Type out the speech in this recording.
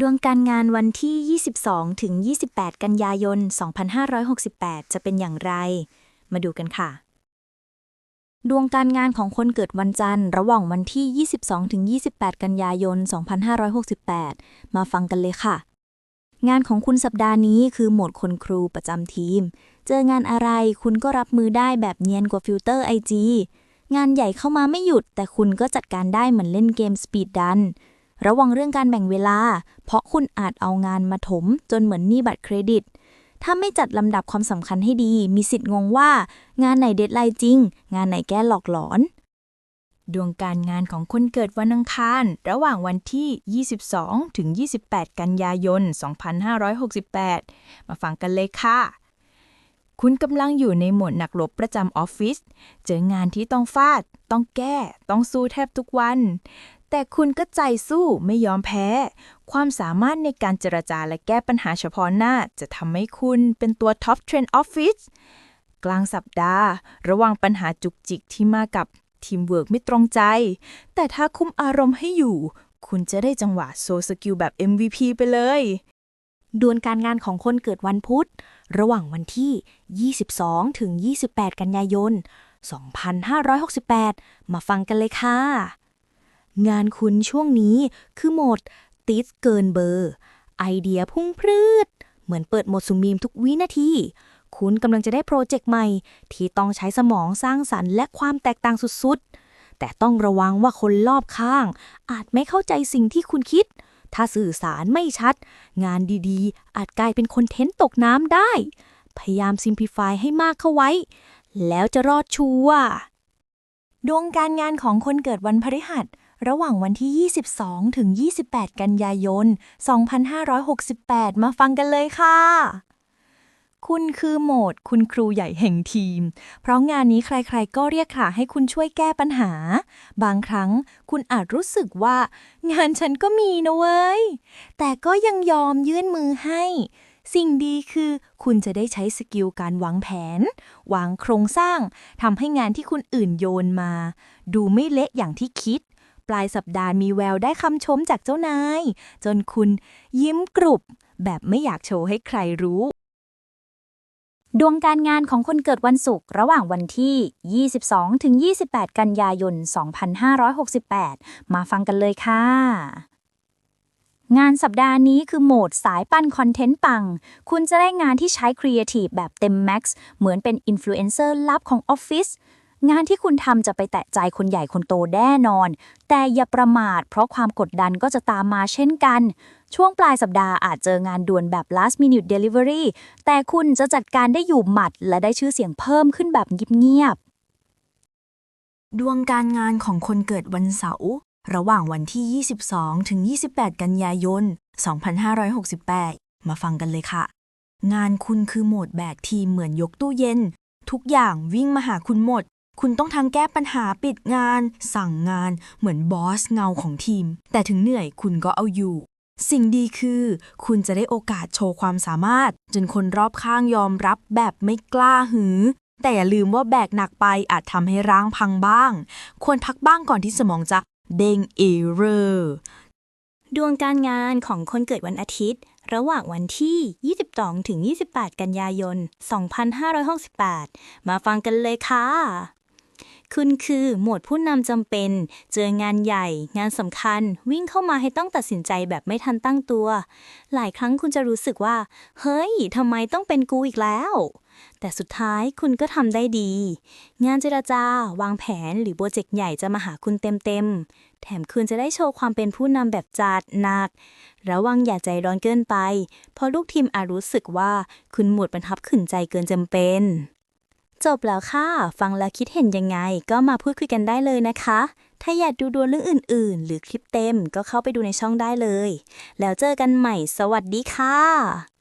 ดวงการงานวันที่ 22 ถึง 28 กันยายน 2568 จะเป็นอย่างไร มาดูกันค่ะ ดวงการงานของคนเกิดวันจันทร์ ระหว่างวันที่ 22 ถึง 28 กันยายน 2568 มาฟังกันเลยค่ะ งานของคุณสัปดาห์นี้คือโหมดคนครูประจำทีม เจองานอะไรคุณก็รับมือได้แบบเนียนกว่าฟิลเตอร์ไอจีงานใหญ่เข้ามาไม่หยุด แต่คุณก็จัดการได้เหมือนเล่นเกมสปีดดัน ระวังเรื่องการแบ่งเวลา เพราะคุณอาจเอางานมาถม จนเหมือนหนี้บัตรเครดิต ถ้าไม่จัดลำดับความสำคัญให้ดี มีสิทธิ์งงว่า งานไหนเดทไลน์จริง งานไหนแก้หลอกหลอน ดวงการงานของคนเกิดวันอังคาร ระหว่างวันที่ 22 ถึง 28 กันยายน 2568 มาฟังกันเลยค่ะคุณกำลังอยู่ในโหมดหนักลบประจำออฟฟิศ เจองานที่ต้องฟาด ต้องแก้ ต้องสู้แทบทุกวัน แต่คุณก็ใจสู้ไม่ยอมแพ้ ความสามารถในการเจรจาและแก้ปัญหาเฉพาะหน้า จะทำให้คุณเป็นตัวท็อปเทรนด์ออฟฟิศกลางสัปดาห์ ระวังปัญหาจุกจิกที่มากับทีมเวิร์กไม่ตรงใจ แต่ถ้าคุมอารมณ์ให้อยู่ คุณจะได้จังหวะโซสกิลแบบ MVP ไปเลย ดวงการงานของคนเกิดวันพุธ ระหว่างวันที่ 22 ถึง 28 กันยายน 2568 มาฟังกันเลยค่ะ งานคุณช่วงนี้คือโหมดติดเกินเบอร์ ไอเดียพุ่งพรืด เหมือนเปิดโหมดสุมมีมทุกวินาที คุณกำลังจะได้โปรเจกต์ใหม่ ที่ต้องใช้สมองสร้างสรรค์และความแตกต่างสุดๆ แต่ต้องระวังว่าคนรอบข้าง อาจไม่เข้าใจสิ่งที่คุณคิด ถ้าสื่อสารไม่ชัด งานดีๆ อาจกลายเป็นคอนเทนต์ตกน้ำได้ พยายามซิมพลิฟายให้มากเข้าไว้ แล้วจะรอดชัวร์ดวงการงานของคนเกิดวันพฤหัส ระหว่างวันที่ 22 ถึง 28 กันยายน 2568 มาฟังกันเลยค่ะ คุณคือโหมด คุณครูใหญ่แห่งทีม เพราะงานนี้ใครๆ ก็เรียกหาให้คุณช่วยแก้ปัญหา บางครั้งคุณอาจรู้สึกว่า งานฉันก็มีนะเว้ย แต่ก็ยังยอมยื่นมือให้สิ่งดีคือคุณจะได้ใช้สกิลการวางแผน วางโครงสร้างทำให้งานที่คุณอื่นโยนมา ดูไม่เละอย่างที่คิด ปลายสัปดาห์มีแววได้คำชมจากเจ้านาย จนคุณยิ้มกรุบ แบบไม่อยากโชว์ให้ใครรู้ ดวงการงานของคนเกิดวันศุกร์ระหว่างวันที่ 22 ถึง 28 กันยายน 2568 มาฟังกันเลยค่ะงานสัปดาห์นี้คือโหมดสายปั้นคอนเทนต์ปัง คุณจะได้งานที่ใช้ครีเอทีฟแบบเต็มแม็กซ์ เหมือนเป็นอินฟลูเอนเซอร์ลับของออฟฟิศ งานที่คุณทำจะไปแตะใจคนใหญ่คนโตแน่นอน แต่อย่าประมาท เพราะความกดดันก็จะตามมาเช่นกัน ช่วงปลายสัปดาห์อาจเจองานด่วนแบบ last minute delivery แต่คุณจะจัดการได้อยู่หมัด และได้ชื่อเสียงเพิ่มขึ้นแบบเงียบๆ ดวงการงานของคนเกิดวันเสาร์ระหว่างวันที่ 22 ถึง 28 กันยายน 2568 มาฟังกันเลยค่ะ งานคุณคือโหมดแบกทีมเหมือนยกตู้เย็น ทุกอย่างวิ่งมาหาคุณหมด คุณต้องทั้งแก้ปัญหาปิดงาน สั่งงาน เหมือนบอสเงาของทีม แต่ถึงเหนื่อยคุณก็เอาอยู่ สิ่งดีคือ คุณจะได้โอกาสโชว์ความสามารถ จนคนรอบข้างยอมรับแบบไม่กล้าหือ แต่อย่าลืมว่าแบกหนักไปอาจทำให้ร่างพังบ้าง ควรพักบ้างก่อนที่สมองจะเด้งเอเรอร์ดวงการงานของคนเกิดวันอาทิตย์ ระหว่างวันที่ 22 ถึง 28 กันยายน 2568 มาฟังกันเลยค่ะ คุณคือ หมวดผู้นำจำเป็น เจองานใหญ่ งานสำคัญ วิ่งเข้ามาให้ต้องตัดสินใจแบบไม่ทันตั้งตัว หลายครั้งคุณจะรู้สึกว่า เฮ้ยทำไมต้องเป็นกูอีกแล้วแต่สุดท้ายคุณก็ทำได้ดี งานเจรจา วางแผนหรือโปรเจกต์ใหญ่จะมาหาคุณเต็มๆ แถมคุณจะได้โชว์ความเป็นผู้นำแบบจัดหนัก ระวังอย่าใจร้อนเกินไป เพราะลูกทีมอาจรู้สึกว่าคุณหมดบรรทับขืนใจเกินจำเป็น จบแล้วค่ะ ฟังแล้วคิดเห็นยังไง ก็มาพูดคุยกันได้เลยนะคะ ถ้าอยากดูดวงเรื่องอื่น ๆ หรือคลิปเต็มก็เข้าไปดูในช่องได้เลย แล้วเจอกันใหม่ สวัสดีค่ะ